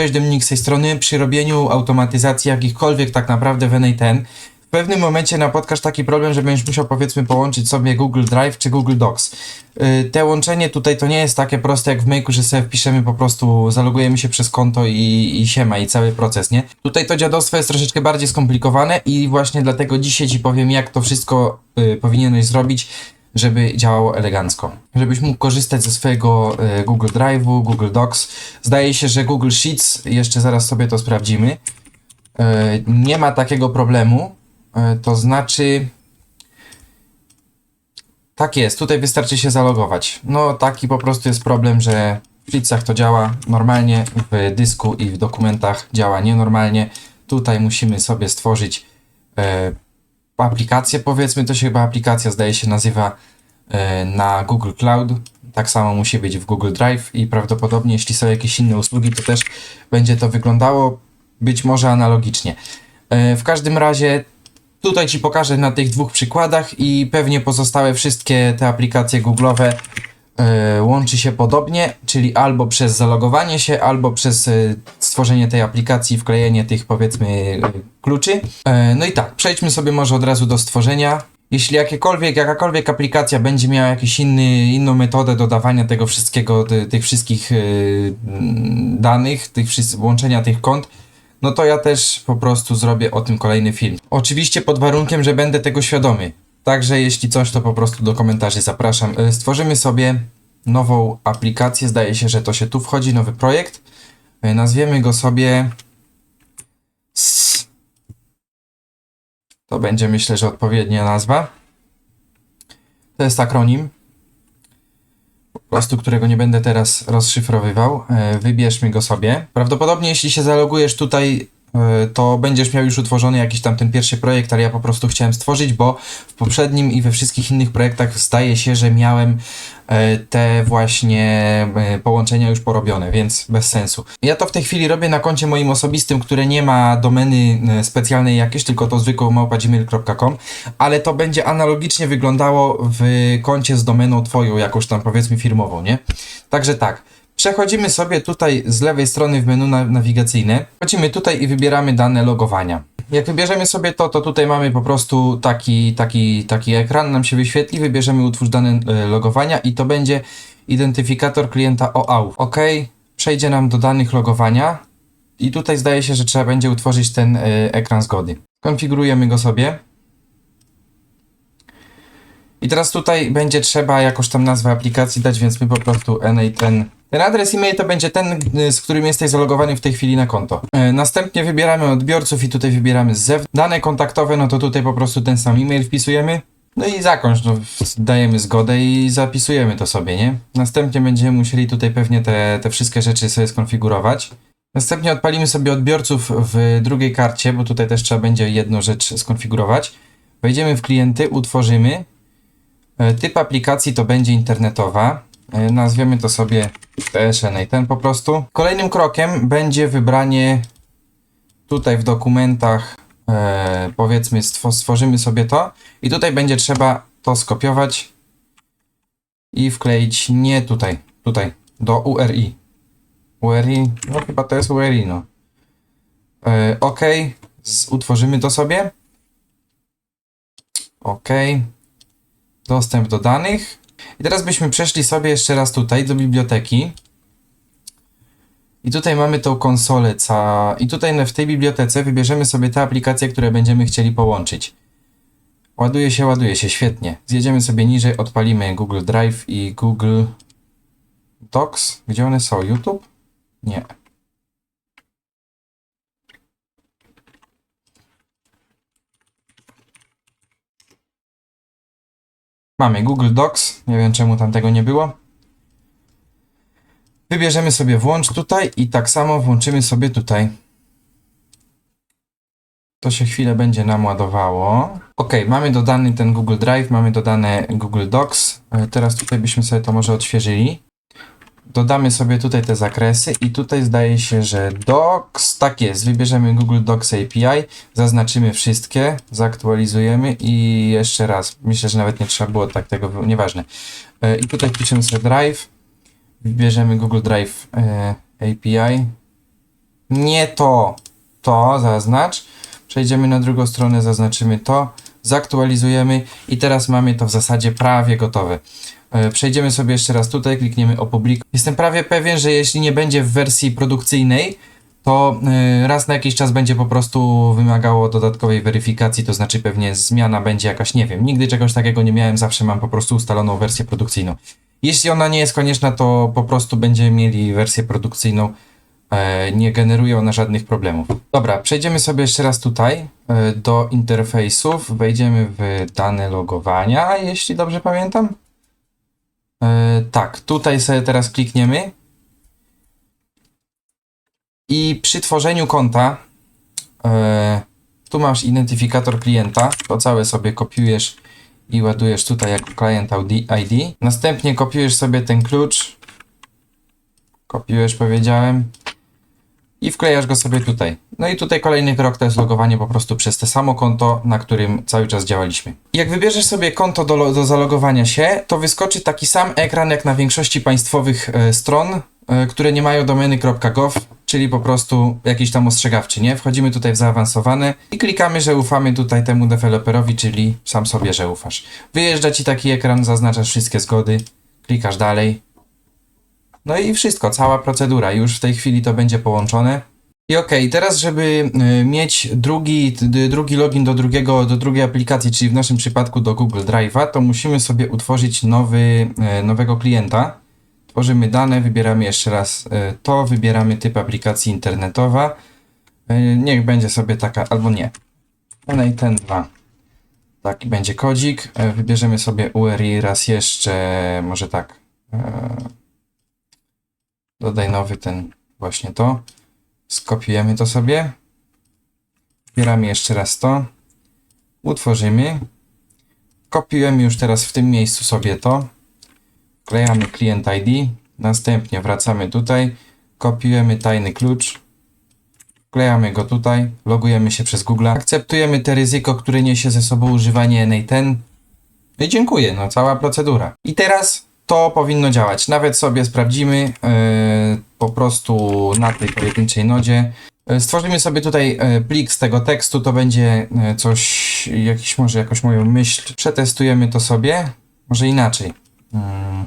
Cześć Dominik z tej strony. Przy robieniu automatyzacji jakichkolwiek tak naprawdę w NA10 w pewnym momencie napotkasz taki problem, że będziesz musiał powiedzmy połączyć sobie Google Drive czy Google Docs. Yy, te łączenie tutaj to nie jest takie proste jak w Make'u, że sobie wpiszemy po prostu, zalogujemy się przez konto i, i siema i cały proces, nie? Tutaj to dziadostwo jest troszeczkę bardziej skomplikowane i właśnie dlatego dzisiaj Ci powiem jak to wszystko yy, powinieneś zrobić, żeby działało elegancko. Żebyś mógł korzystać ze swojego y, Google Drive'u, Google Docs. Zdaje się, że Google Sheets, jeszcze zaraz sobie to sprawdzimy, y, nie ma takiego problemu. Y, to znaczy... Tak jest, tutaj wystarczy się zalogować. No taki po prostu jest problem, że w Sheetsach to działa normalnie, w dysku i w dokumentach działa nienormalnie. Tutaj musimy sobie stworzyć e, aplikację, powiedzmy, to się chyba aplikacja zdaje się nazywa e, na Google Cloud. Tak samo musi być w Google Drive i prawdopodobnie jeśli są jakieś inne usługi, to też będzie to wyglądało być może analogicznie. E, w każdym razie tutaj Ci pokażę na tych dwóch przykładach i pewnie pozostałe wszystkie te aplikacje Google'owe łączy się podobnie, czyli albo przez zalogowanie się, albo przez e, stworzenie tej aplikacji, wklejenie tych powiedzmy e, kluczy. No i tak, przejdźmy sobie może od razu do stworzenia. Jeśli jakiekolwiek, jakakolwiek aplikacja będzie miała jakiś inny, inną metodę dodawania tego wszystkiego, ty, tych wszystkich danych, tych wszystkich, łączenia tych kont, no to ja też po prostu zrobię o tym kolejny film. Oczywiście pod warunkiem, że będę tego świadomy. Także jeśli coś, to po prostu do komentarzy zapraszam. E, Stworzymy sobie nową aplikację. Zdaje się, że to się tu wchodzi, nowy projekt. E, Nazwiemy go sobie. To będzie myślę, że odpowiednia nazwa. To jest akronim. Po prostu, którego nie będę teraz rozszyfrowywał. E, Wybierzmy go sobie. Prawdopodobnie, jeśli się zalogujesz tutaj, to będziesz miał już utworzony jakiś tam ten pierwszy projekt, ale ja po prostu chciałem stworzyć, bo w poprzednim i we wszystkich innych projektach zdaje się, że miałem e, te właśnie e, połączenia już porobione, więc bez sensu. Ja to w tej chwili robię na koncie moim osobistym, które nie ma domeny specjalnej jakieś, tylko to zwykłą małpa.gmail.com, ale to będzie analogicznie wyglądało w koncie z domeną twoją, jakąś tam powiedzmy firmową, nie? Także tak. Przechodzimy sobie tutaj z lewej strony w menu na- nawigacyjne. Wchodzimy tutaj i wybieramy dane logowania. Jak wybierzemy sobie to, to tutaj mamy po prostu taki, taki, taki ekran nam się wyświetli, wybierzemy utwórz dane logowania i to będzie identyfikator klienta OAuth. OK, przejdzie nam do danych logowania i tutaj zdaje się, że trzeba będzie utworzyć ten e, ekran zgody. Konfigurujemy go sobie. I teraz tutaj będzie trzeba jakoś tam nazwę aplikacji dać, więc my po prostu NA ten. Adres e-mail to będzie ten, y, z którym jesteś zalogowany w tej chwili na konto. E, Następnie wybieramy odbiorców i tutaj wybieramy z zewnątrz. Dane kontaktowe, no to tutaj po prostu ten sam e-mail wpisujemy. No i zakończ, no, dajemy zgodę i zapisujemy to sobie, nie? Następnie będziemy musieli tutaj pewnie te, te wszystkie rzeczy sobie skonfigurować. Następnie odpalimy sobie odbiorców w drugiej karcie, bo tutaj też trzeba będzie jedną rzecz skonfigurować. Wejdziemy w klienty, utworzymy. E, Typ aplikacji to będzie internetowa. E, Nazwiemy to sobie też ten po prostu. Kolejnym krokiem będzie wybranie tutaj w dokumentach, e, powiedzmy, stwo- stworzymy sobie to i tutaj będzie trzeba to skopiować i wkleić nie tutaj, tutaj, do URI. URI, no chyba to jest URI, no. E, ok, Z, utworzymy to sobie. Ok dostęp do danych. I teraz byśmy przeszli sobie jeszcze raz tutaj do biblioteki. I tutaj mamy tą konsolę ca... I tutaj w tej bibliotece wybierzemy sobie te aplikacje, które będziemy chcieli połączyć. Ładuje się, ładuje się, świetnie. Zjedziemy sobie niżej, odpalimy Google Drive i Google Docs. Gdzie one są? YouTube? Nie. Mamy Google Docs. Nie wiem czemu tam tego nie było. Wybierzemy sobie włącz tutaj i tak samo włączymy sobie tutaj. To się chwilę będzie nam ładowało. Ok, mamy dodany ten Google Drive, mamy dodane Google Docs. E, Teraz tutaj byśmy sobie to może odświeżyli. Dodamy sobie tutaj te zakresy i tutaj zdaje się, że Docs, tak jest, wybierzemy Google Docs API, zaznaczymy wszystkie, zaktualizujemy i jeszcze raz, myślę, że nawet nie trzeba było tak tego, nieważne. E, I tutaj piszemy sobie Drive, wybierzemy Google Drive e, API, Nie to, to zaznacz. Przejdziemy na drugą stronę, zaznaczymy to, zaktualizujemy i teraz mamy to w zasadzie prawie gotowe. E, Przejdziemy sobie jeszcze raz tutaj, klikniemy opublikuj. Jestem prawie pewien, że jeśli nie będzie w wersji produkcyjnej, to y, raz na jakiś czas będzie po prostu wymagało dodatkowej weryfikacji, to znaczy pewnie zmiana będzie jakaś, nie wiem, nigdy czegoś takiego nie miałem, zawsze mam po prostu ustaloną wersję produkcyjną. Jeśli ona nie jest konieczna, to po prostu będziemy mieli wersję produkcyjną, e, nie generuje ona żadnych problemów. Dobra, przejdziemy sobie jeszcze raz tutaj e, do interfejsów, wejdziemy w dane logowania, jeśli dobrze pamiętam. E, tak, tutaj sobie teraz klikniemy. I przy tworzeniu konta, e, tu masz identyfikator klienta, to całe sobie kopiujesz i ładujesz tutaj jako client ID. Następnie kopiujesz sobie ten klucz, kopiujesz powiedziałem i wklejasz go sobie tutaj. No i tutaj kolejny krok to jest logowanie po prostu przez te samo konto, na którym cały czas działaliśmy. Jak wybierzesz sobie konto do, do zalogowania się, to wyskoczy taki sam ekran jak na większości państwowych e, stron, e, które nie mają domeny.gov, czyli po prostu jakiś tam ostrzegawczy, nie? Wchodzimy tutaj w zaawansowane i klikamy, że ufamy tutaj temu deweloperowi, czyli sam sobie, że ufasz. Wyjeżdża ci taki ekran, zaznaczasz wszystkie zgody, klikasz dalej, no i wszystko, cała procedura. Już w tej chwili to będzie połączone. I okej, teraz żeby y, mieć drugi, drugi login do, drugiego, do drugiej aplikacji, czyli w naszym przypadku do Google Drive'a, to musimy sobie utworzyć nowy, y, nowego klienta. Tworzymy dane, wybieramy jeszcze raz y, to, wybieramy typ aplikacji internetowa. Niech będzie sobie taka, albo nie. No ten 2. Taki będzie kodzik. Wybierzemy sobie URI raz jeszcze, może tak. Dodaj nowy ten, właśnie to. Skopiujemy to sobie. Wybieramy jeszcze raz to. Utworzymy. Kopiujemy już teraz w tym miejscu sobie to. Wklejamy client ID. Następnie wracamy tutaj. Kopiujemy tajny klucz. Wklejamy go tutaj. Logujemy się przez Google. Akceptujemy te ryzyko, które niesie ze sobą używanie NA10. No i dziękuję, no cała procedura. I teraz to powinno działać. Nawet sobie sprawdzimy yy, po prostu na tej pojedynczej nodzie. Yy, Stworzymy sobie tutaj yy, plik z tego tekstu, to będzie coś, jakiś może jakąś moją myśl. Przetestujemy to sobie, może inaczej. Mm.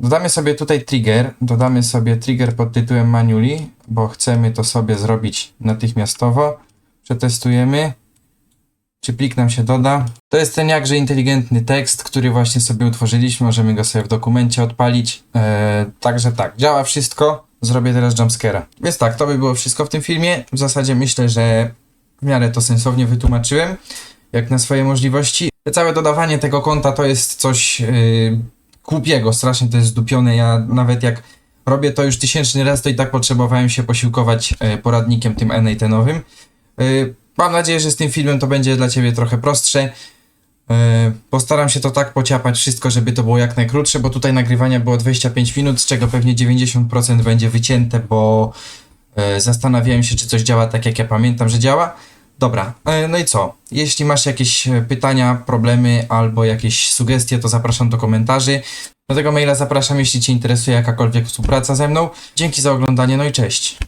Dodamy sobie tutaj trigger, dodamy sobie trigger pod tytułem manually, bo chcemy to sobie zrobić natychmiastowo. Przetestujemy czy plik nam się doda. To jest ten jakże inteligentny tekst, który właśnie sobie utworzyliśmy. Możemy go sobie w dokumencie odpalić. Eee, także tak, działa wszystko. Zrobię teraz jumpscare'a. Więc tak, to by było wszystko w tym filmie. W zasadzie myślę, że w miarę to sensownie wytłumaczyłem, jak na swoje możliwości. Całe dodawanie tego konta to jest coś yy, głupiego, strasznie to jest zdupione. Ja nawet jak robię to już tysięczny raz, to i tak potrzebowałem się posiłkować e, poradnikiem tym NAT-nowym. Yy, Mam nadzieję, że z tym filmem to będzie dla Ciebie trochę prostsze. Yy, Postaram się to tak pociapać wszystko, żeby to było jak najkrótsze, bo tutaj nagrywania było 25 minut, z czego pewnie 90% będzie wycięte, bo yy, zastanawiałem się, czy coś działa tak, jak ja pamiętam, że działa. Dobra, yy, no i co? Jeśli masz jakieś e, pytania, problemy albo jakieś sugestie, to zapraszam do komentarzy. Do tego maila zapraszam, jeśli Cię interesuje jakakolwiek współpraca ze mną. Dzięki za oglądanie, no i cześć.